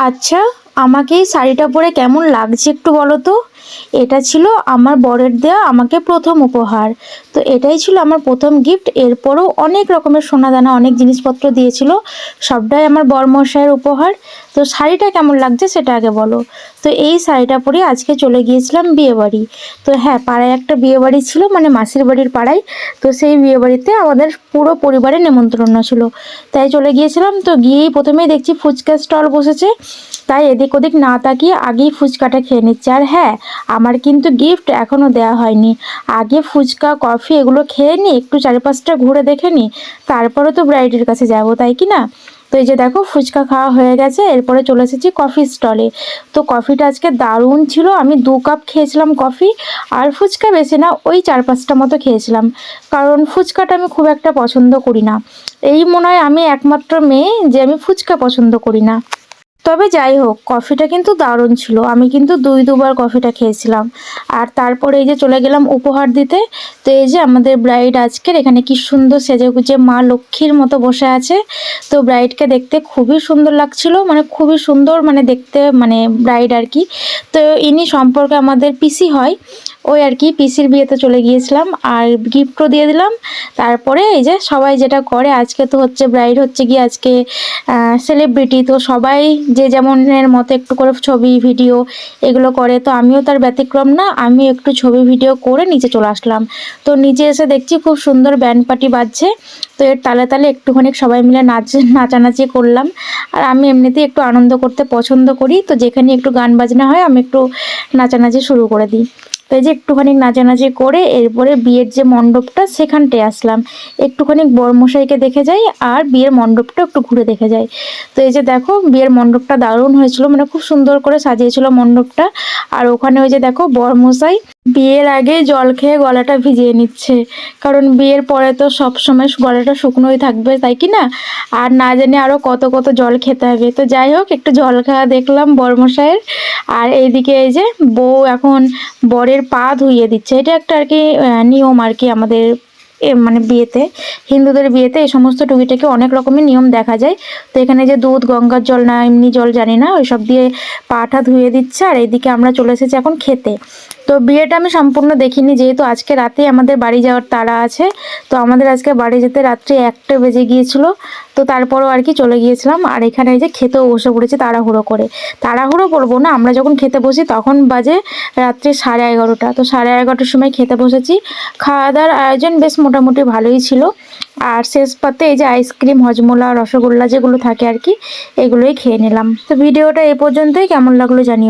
আচ্ছা আমাকে এই শাড়িটা পরে কেমন লাগছে একটু বলো তো? এটা ছিল আমার বরের দেওয়া আমাকে প্রথম উপহার। তো এটাই ছিল আমার প্রথম গিফট এরপরও অনেক রকমের সোনাদানা, অনেক জিনিসপত্র দিয়েছিল। সবটাই আমার বরমশাইয়ের উপহার। তো শাড়িটা কেমন লাগছে সেটা আগে বলো। তো এই শাড়িটা পরে আজকে চলে গিয়েছিলাম বিয়েবাড়ি তো হ্যাঁ পাড়ায় একটা বিয়েবাড়ি ছিল মানে মাসির বাড়ির পাড়ায়। তো সেই বিয়েবাড়িতে আমাদের পুরো পরিবারের নেমন্ত্রণ ছিল। তাই চলে গিয়েছিলাম, তো গিয়েই প্রথমেই দেখছি ফুচকা স্টল বসেছে। তাই এদিক ওদিক না তাকিয়ে আগেই ফুচকাটা খেয়ে নিচ্ছে। আর হ্যাঁ আমার কিন্তু গিফট এখনও দেওয়া হয়নি। আগে ফুচকা কফি এগুলো খেয়ে নি একটু চারিপাশটা ঘুরে দেখে নি তারপরে তো ব্রাইডের কাছে যাব, তাই কি না? তো এই যে দেখো, ফুচকা খাওয়া হয়ে গেছে, এরপরে চলে এসেছি কফি স্টলে তো কফিটা আজকে দারুণ ছিল, আমি দু কাপ খেয়েছিলাম কফি আর ফুচকা বেশি না, ওই চার পাঁচটা মতো খেয়েছিলাম। কারণ ফুচকাটা আমি খুব একটা পছন্দ করি না। এই মনে হয় আমি একমাত্র মেয়ে যে আমি ফুচকা পছন্দ করি না। তবে যাই হোক কফিটা কিন্তু দারুণ ছিল। আমি কিন্তু দুই, দুবার কফিটা খেয়েছিলাম। আর তারপরে এই যে চলে গেলাম উপহার দিতে। তো এই যে আমাদের ব্রাইড আজকের, এখানে কি সুন্দর সেজে গুজে মা লক্ষ্মীর মতো বসে আছে। তো ব্রাইডকে দেখতে খুবই সুন্দর লাগছিল মানে খুবই সুন্দর মানে দেখতে মানে ব্রাইড আর কি। তো ইনি সম্পর্কে আমাদের পিসি হয়। ওই আর কি পিসির বিয়েতে চলে গিয়েছিলাম আর গিফটও দিয়ে দিলাম। তারপরে এই যে সবাই যেটা করে, আজকে তো হচ্ছে ব্রাইড হচ্ছে কি আজকে সেলিব্রিটি তো সবাই যে যেমনের মতো একটু করে ছবি ভিডিও এগুলো করে, তো আমিও তার ব্যতিক্রম না আমি একটু ছবি ভিডিও করে নিচে চলে আসলাম। তো নিচে এসে দেখছি খুব সুন্দর ব্যান্ড পার্টি বাজছে। তো এর তালে তালে একটুখানি সবাই মিলে নাচ, নাচানাচি করলাম। আর আমি এমনিতেই একটু আনন্দ করতে পছন্দ করি। তো যেখানে একটু গান বাজনা হয়, আমি একটু নাচানাচি শুরু করে দিই। তো এই যে একটুখানি নাচানাচি করে এরপরে বিয়ের যে মণ্ডপটা সেখানটায় আসলাম। একটুখানি বরমশাইকে দেখে যাই আর বিয়ের মণ্ডপটা একটু ঘুরে দেখে যাই। তো এই যে দেখো, বিয়ের মণ্ডপটা দারুণ হয়েছিল মানে খুব সুন্দর করে সাজিয়েছিল মণ্ডপটা। আর ওখানে ওই যে দেখো, বরমশাই বিয়ের আগে জল খেয়ে গলাটা ভিজিয়ে নিচ্ছে। কারণ বিয়ের পরে তো সব সময় গলাটা শুকনোই থাকবে, তাই কি না? আর না জানি আরও কত কত জল খেতে হবে। তো যাই হোক, একটু জল খাওয়া দেখলাম বরমশাইয়ের। আর এইদিকে এই যে বউ এখন বরের পা ধুইয়ে দিচ্ছে। এটা একটা আর কি নিয়ম আর কি আমাদের মানে বিয়েতে, হিন্দুদের বিয়েতে এই সমস্ত টুকিটাকে অনেক রকমের নিয়ম দেখা যায়। তো এখানে যে দুধ, গঙ্গার জল না, এমনি জল জানি না ওই সব দিয়ে পাটা ধুয়ে দিচ্ছে। আর এইদিকে আমরা চলে এসেছি এখন খেতে। তো বিয়েটা আমি সম্পূর্ণ দেখিনি, যেহেতু আজকে রাতে আমাদের বাড়ি যাওয়ার তাড়া আছে। তো আমাদের আজকে বাড়ি যেতে রাত্রি একটা বেজে গিয়েছিল, তো তারপরও আর কি চলে গিয়েছিলাম। আর এখানে যে খেতেও বসে পড়েছি তাড়াহুড়ো করে। তাড়াহুড়ো করব না, আমরা যখন খেতে বসি তখন বাজে রাত্রি সাড়ে এগারোটা। তো সাড়ে এগারোটার সময় খেতে বসেছি। খাওয়া দাওয়ার আয়োজন বেশ মোটামুটি ভালোই ছিল। আর শেষ পাতে এই যে আইসক্রিম, হজমোলা, রসগোল্লা যেগুলো থাকে আর কি, এগুলোই খেয়ে নিলাম। তো ভিডিওটা এই পর্যন্তই। কেমন লাগল জানিও।